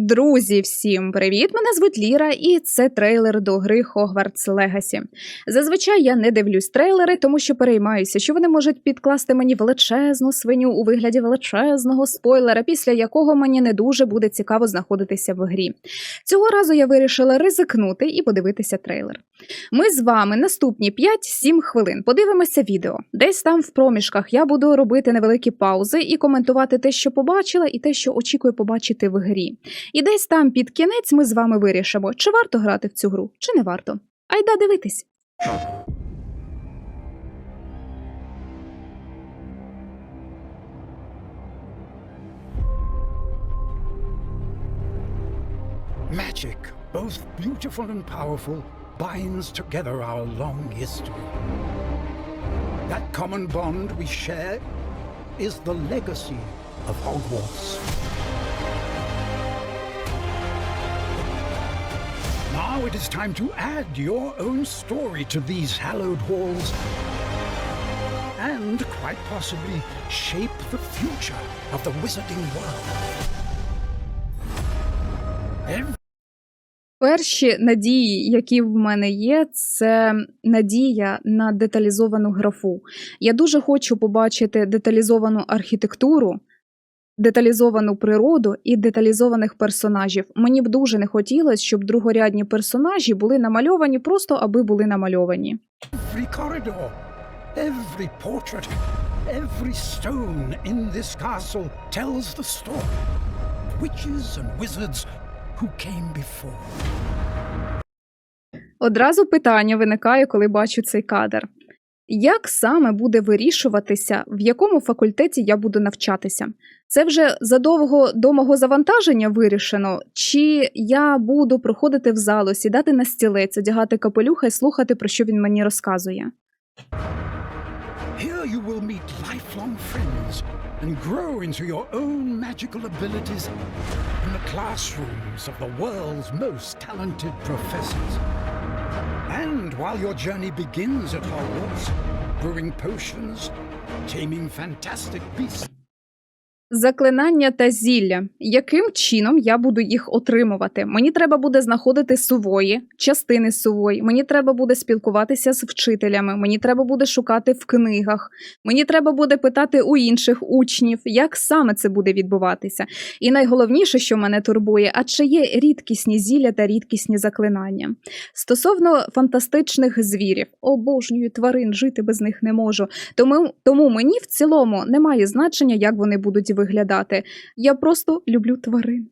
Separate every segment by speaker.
Speaker 1: Друзі, всім привіт! Мене звуть Ліра, і це трейлер до гри Hogwarts Legacy. Зазвичай я не дивлюсь трейлери, тому що переймаюся, що вони можуть підкласти мені величезну свиню у вигляді величезного спойлера, після якого мені не дуже буде цікаво знаходитися в грі. Цього разу я вирішила ризикнути і подивитися трейлер. Ми з вами наступні 5-7 хвилин подивимося відео. Десь там в проміжках я буду робити невеликі паузи і коментувати те, що побачила, і те, що очікую побачити в грі. І десь там під кінець ми з вами вирішимо, чи варто грати в цю гру, чи не варто. Айда дивитись.
Speaker 2: Magic, both beautiful and powerful, binds together our long history. That common bond we share is the legacy of Hogwarts. Now it is time to add your own story to these hallowed halls and, quite possibly, shape the future of the wizarding world.
Speaker 1: Перші надії, які в мене є, це надія на деталізовану графу. Я дуже хочу побачити деталізовану архітектуру, деталізовану природу і деталізованих персонажів. Мені б дуже не хотілося, щоб другорядні персонажі були намальовані просто аби були намальовані.
Speaker 2: Every corridor, every portrait, every stone in this castle tells the story witches and wizards who came before.
Speaker 1: Одразу питання виникає, коли бачу цей кадр. Як саме буде вирішуватися, в якому факультеті я буду навчатися? Це вже задовго до мого завантаження вирішено, чи я буду проходити в залу, сідати на стілець, одягати капелюха і слухати, про що він мені розказує?
Speaker 2: Here you will meet lifelong friends and grow into your own magical abilities in the classrooms of the world's most talented professors. And while your journey begins at Hogwarts, brewing potions, taming fantastic beasts,
Speaker 1: Заклинання та зілля. Яким чином я буду їх отримувати? Мені треба буде знаходити сувої, частини сувої. Мені треба буде спілкуватися з вчителями. Мені треба буде шукати в книгах. Мені треба буде питати у інших учнів, як саме це буде відбуватися. І найголовніше, що мене турбує, а чи є рідкісні зілля та рідкісні заклинання. Стосовно фантастичних звірів, обожнюю тварин, жити без них не можу. Тому, тому мені в цілому немає значення, як вони будуть виглядати. Я просто люблю тварин.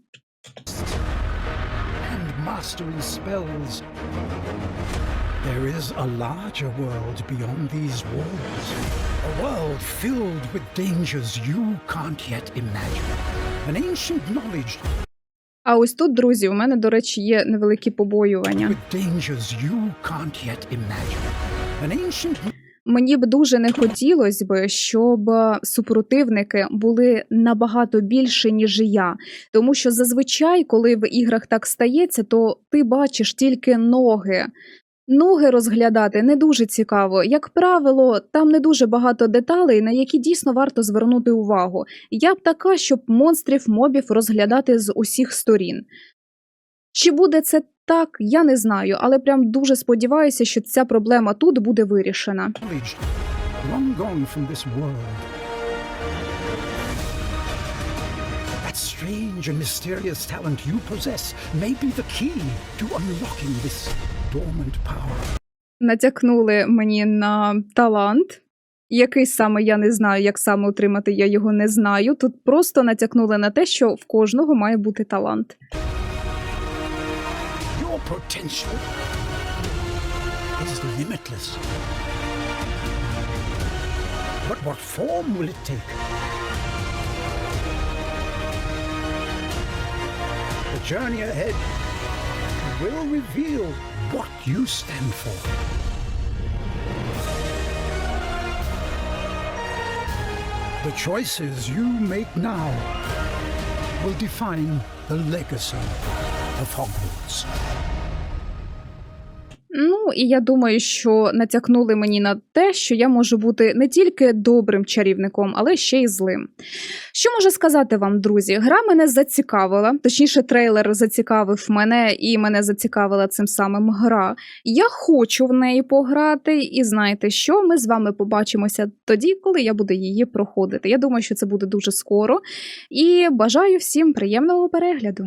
Speaker 2: There is a larger world beyond these walls. A world filled with dangers you can't yet imagine. An ancient knowledge
Speaker 1: А ось тут, друзі, у мене, до речі, є невеликі побоювання.
Speaker 2: with dangers you can't yet imagine. An ancient
Speaker 1: Мені б дуже не хотілося би, щоб е, супротивники були набагато більше, ніж я. Тому що зазвичай, коли в іграх так стається, то ти бачиш тільки ноги. Ноги розглядати не дуже цікаво. Як правило, там не дуже багато деталей, на які дійсно варто звернути увагу. Я б така, щоб монстрів мобів розглядати з усіх сторін. Чи буде це так, я не знаю, але прям дуже сподіваюся, що ця проблема тут буде вирішена.
Speaker 2: strange and mysterious talent you possess may be the key to unlocking this dormant power.
Speaker 1: Натякнули мені на талант. Який саме я не знаю, як саме отримати, я його не знаю. Тут просто натякнули на те, що в кожного має бути талант.
Speaker 2: Potential is limitless. But what form will it take? The journey ahead will reveal what you stand for. The choices you make now will define the legacy of
Speaker 1: Ну і я думаю, що натякнули мені на те, що я можу бути не тільки добрим чарівником, але ще й злим. Що можу сказати вам, друзі? Гра мене зацікавила, точніше, трейлер зацікавив мене, і мене зацікавила цим самим гра. Я хочу в неї пограти, і знаєте що? Ми з вами побачимося тоді, коли я буду її проходити. Я думаю, що це буде дуже скоро. І бажаю всім приємного перегляду.